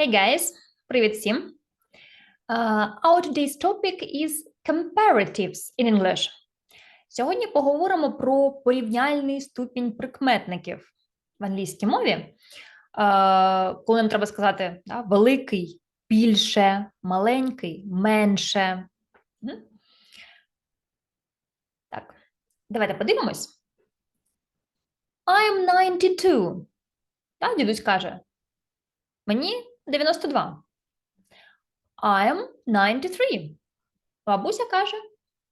Hey guys, привіт всім. Uh, our today's topic is comparatives in English. Сьогодні поговоримо про порівняльний ступінь прикметників в англійській мові. Uh, коли нам треба сказати да, великий, більше, маленький, менше. Так, давайте подивимось. I'm 92. Так, дідусь каже. Мені 92. I'm 93. Бабуся каже,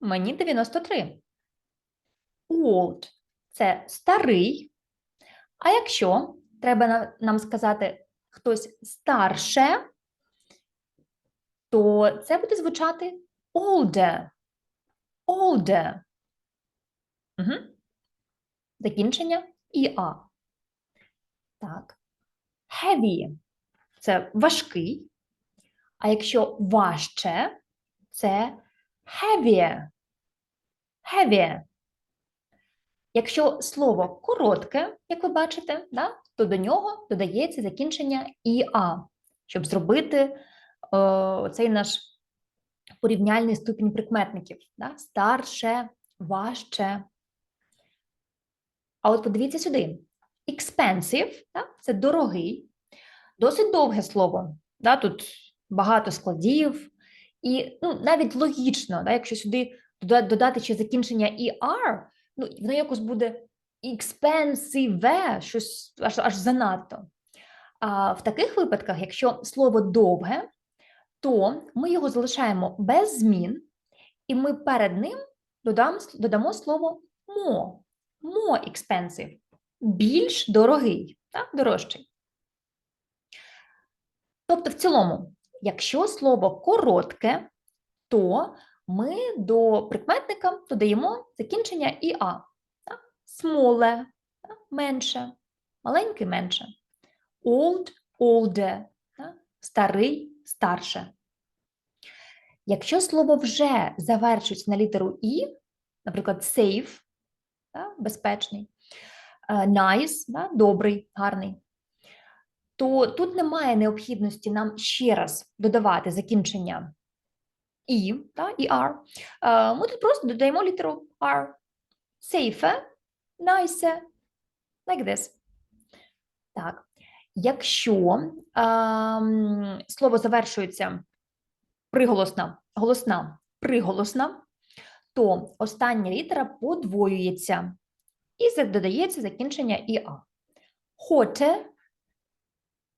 мені 93. Old – це старий. А якщо треба нам сказати хтось старше, то це буде звучати older. Older. Угу. Закінчення і а. Так. Heavy – це важкий. А якщо важче, це heavier. Heavier. Якщо слово коротке, як ви бачите, да, то до нього додається закінчення іа, щоб зробити е, цей наш порівняльний ступінь прикметників. Да? Старше, важче. А от подивіться сюди. Expensive да? це дорогий, досить довге слово. Да? Тут багато складів. І ну, навіть логічно, да? якщо сюди додати ще закінчення ER, ну, воно якось буде expensive, щось аж, аж занадто. А в таких випадках, якщо слово довге, то ми його залишаємо без змін, і ми перед ним додам, додамо слово more. More expensive. Більш дорогий, так, дорожчий. Тобто, в цілому, якщо слово коротке, то ми до прикметника додаємо закінчення іа. Так? менше, маленький менше. Old – older, старий старше. Якщо слово вже завершується на літеру і, наприклад, safe, безпечний, е, nice, добрий, гарний, то тут немає необхідності нам ще раз додавати закінчення і, та, і R. Е, Ми тут просто додаємо літеру R. Safe, nice, like this. Так. Якщо ем, слово завершується приголосна, голосна, приголосна, то остання літера подвоюється і додається закінчення іа. Hote,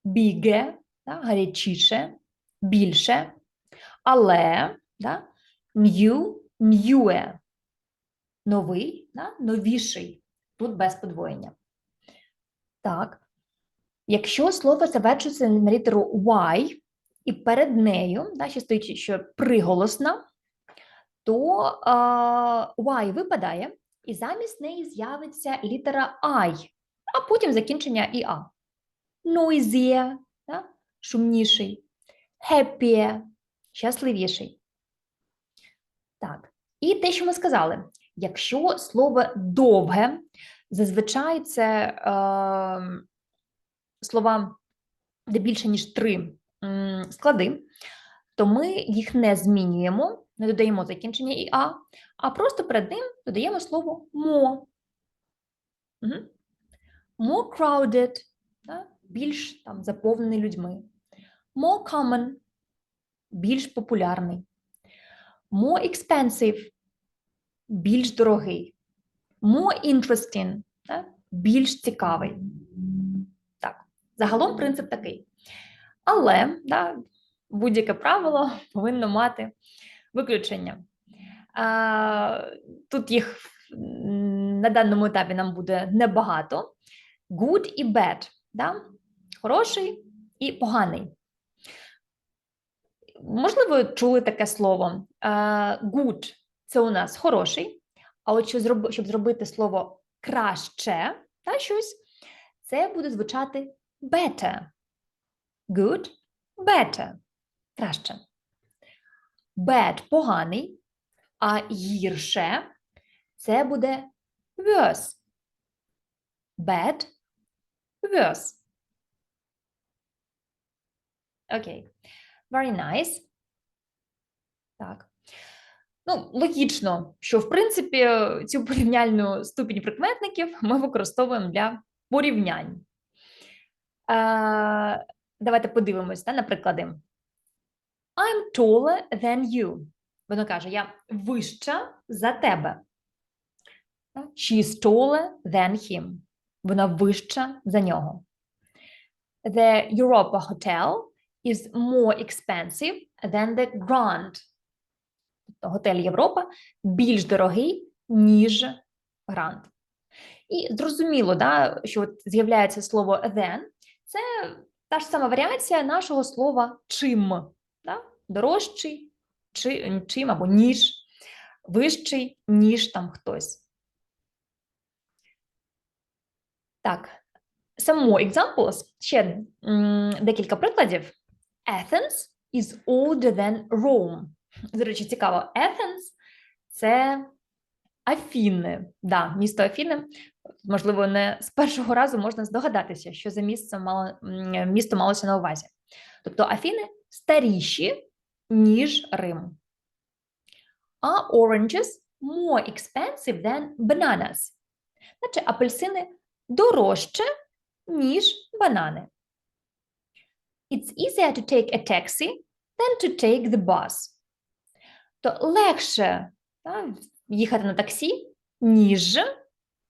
біге, да, гарячіше, більше, але, да, new, newer, новий, да, новіший, тут без подвоєння. Так. Якщо слово завершується на літеру Y, і перед нею, да, ще стоїть що приголосна, то а, Y випадає, і замість неї з'явиться літера I, а потім закінчення «іа». Noisier, да, шумніший, happier, щасливіший. Так, і те, що ми сказали, якщо слово довге, зазвичай це е, слова, де більше, ніж три склади, то ми їх не змінюємо, не додаємо закінчення і а, просто перед ним додаємо слово more. More crowded, да? Більш там, заповнений людьми. More common, більш популярний. More expensive, більш дорогий. More interesting, да? більш цікавий. Так, загалом принцип такий. Але да, будь-яке правило повинно мати виключення. Тут їх на даному етапі нам буде небагато. Good і bad. Да? Хороший і поганий. Можливо, чули таке слово. Good – це у нас хороший, а от щоб зробити слово краще, та щось, це буде звучати better. Good, better. Краще. Bad – поганий, а гірше це буде worse. Bad, worse. Окей. Very nice. Так. Ну, логічно, що в принципі цю порівняльну ступінь прикметників ми використовуємо для порівнянь. Е, давайте подивимось да, на приклади. I'm taller than you. Воно каже, я вища за тебе. She is taller than him. Вона вища за нього. The Europa Hotel is more expensive than the Grand. Тобто готель Європа більш дорогий, ніж Grand. І зрозуміло, да, що от з'являється слово than, це та ж сама варіація нашого слова чим. Да? Дорожчий, чи, чим або ніж, вищий, ніж там хтось. Так, more examples. Ще м, декілька прикладів. Athens is older than Rome. До речі, цікаво, Athens – це Афіни. Да, місто Афіни. Можливо, не з першого разу можна здогадатися, що за місце мало, місто малося на увазі. Тобто Афіни старіші, ніж Рим. Are oranges more expensive than bananas? Значить, апельсини дорожче, ніж банани. It's easier to take a taxi than to take the bus. То легше та, їхати на таксі, ніж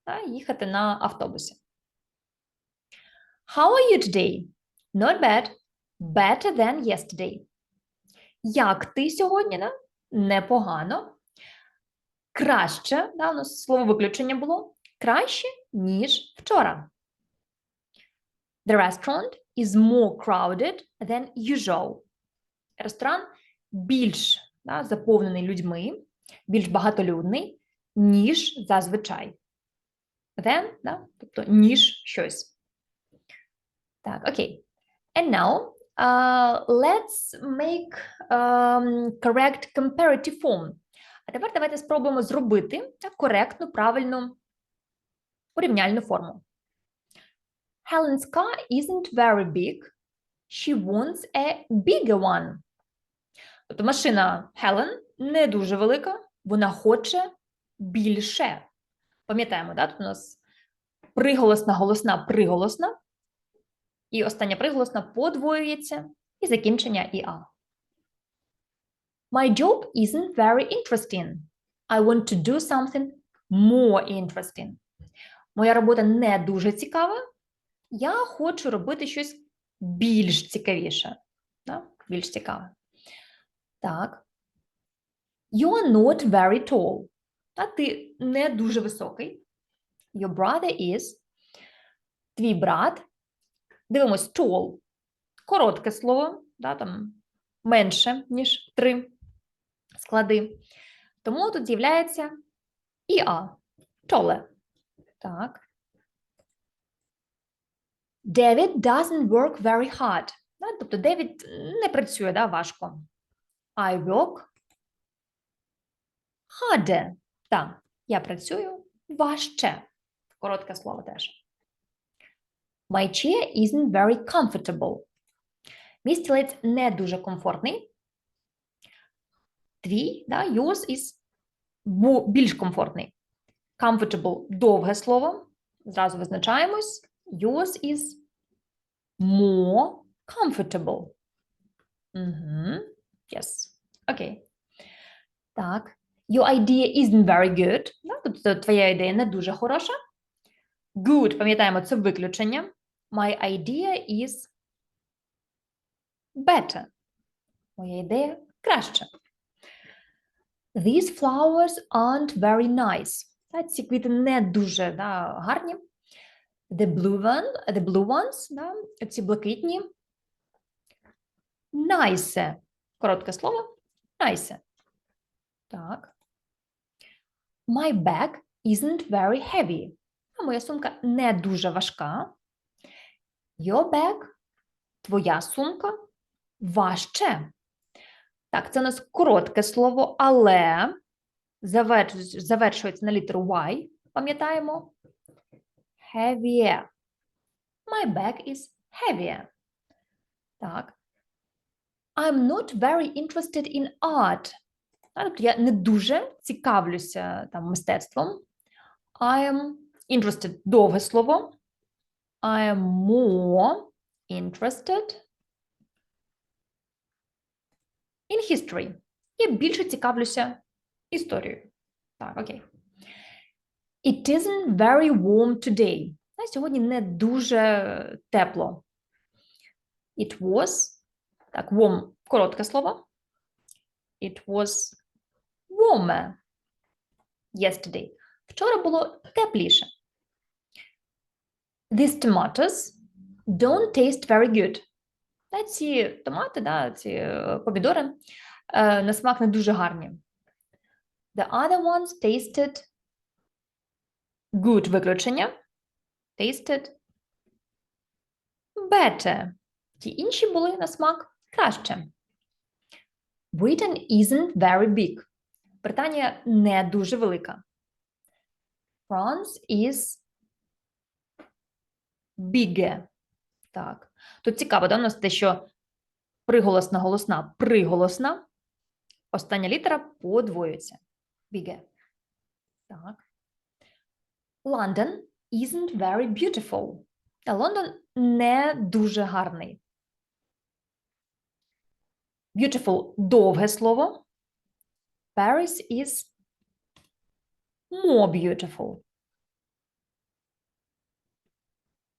та, їхати на автобусі. How are you today? Not bad. Better than yesterday. Як ти сьогодні? Да? Непогано. Краще, да, у нас слово виключення було. Краще, ніж вчора. The restaurant is more crowded than usual. Ресторан більш да, заповнений людьми, більш багатолюдний, ніж зазвичай. Than, да, тобто ніж щось. Так, окей. And now uh, let's make um, correct comparative form. А тепер давайте спробуємо зробити коректну, правильну порівняльну форму. Helen's car isn't very big. She wants a bigger one. Тобто машина Helen не дуже велика, вона хоче більше. Пам'ятаємо, да? тут у нас приголосна, голосна, приголосна. І остання приголосна подвоюється і закінчення іа. My job isn't very interesting. I want to do something more interesting. Моя робота не дуже цікава. Я хочу робити щось більш цікавіше. Да? Більш цікаве. Так. You're not very tall. А ти не дуже високий. Your brother is. Твій брат. Дивимось, tall. Коротке слово, да, там менше, ніж три склади. Тому тут з'являється іа. Толе. Так. David doesn't work very hard. Тобто Девід не працює да, важко. I work harder. Так, я працюю важче. Коротке слово теж. My chair isn't very comfortable. Мій стілець не дуже комфортний. Твій, да, yours is більш комфортний. Comfortable – довге слово. Зразу визначаємось. Yours is more comfortable. Угу. Yes. Окей. Так. Your idea isn't very good. Да? Тобто твоя ідея не дуже хороша. Good, пам'ятаємо, це виключення. My idea is better. Моя ідея краще. These flowers aren't very nice. Та, ці квіти не дуже да, гарні. The blue one, the blue ones, да, ці блакитні. Nice. Коротке слово. Nice. Так. My bag isn't very heavy. А моя сумка не дуже важка. Your bag, твоя сумка, важче. Так, це у нас коротке слово, але завершується на літеру Y. Пам'ятаємо? Heavier. My bag is heavier. Так. I'm not very interested in art. Тобто я не дуже цікавлюся там мистецтвом. I am interested – довге слово. I am more interested in history. Я більше цікавлюся історією. Так, окей. It isn't very warm today. Сьогодні не дуже тепло. It was. Так, warm – коротке слово. It was warmer yesterday. Вчора було тепліше. These tomatoes don't taste very good. Ці томати, да, ці е, помідори е, на смак не дуже гарні. The other ones tasted good виключення. Tasted better. Ті інші були на смак краще. Britain isn't very big. Британія не дуже велика. France is bigger. Так. Тут цікаво, да, у нас те, що приголосна голосна, приголосна, остання літера подвоюється. Bigger. Так. London isn't very beautiful. Та Лондон не дуже гарний. Beautiful – довге слово. Paris is more beautiful.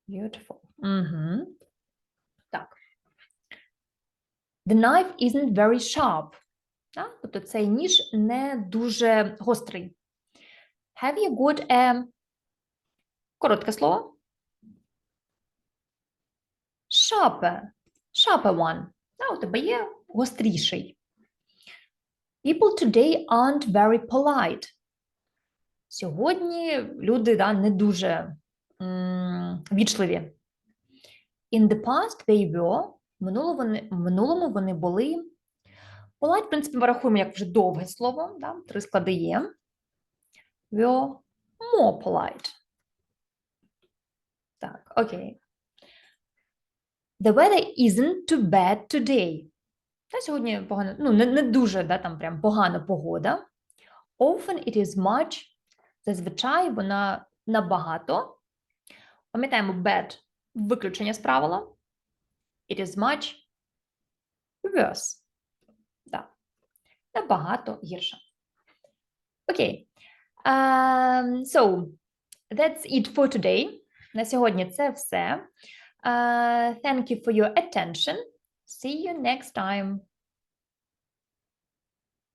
Beautiful. Угу. Так. The knife isn't very sharp. Так? Тобто цей ніж не дуже гострий. Have you got a коротке слово? Sharper. Sharper one. А, у тебе є гостріший. People today aren't very polite. Сьогодні люди да, не дуже вічливі. In the past they were. В минулому вони, в минулому вони були. Polite, в принципі, ми рахуємо як вже довге слово. Да? Три склади є. Were more polite. Так, окей. The weather isn't too bad today. Та сьогодні погано, ну, не, не дуже да, там прям погана погода. Often it is much. Зазвичай вона набагато. Пам'ятаємо bad виключення з правила. It is much worse. Набагато гірша. Окей. Um, so, that's it for today. На сьогодні це все. Uh, thank you for your attention. See you next time.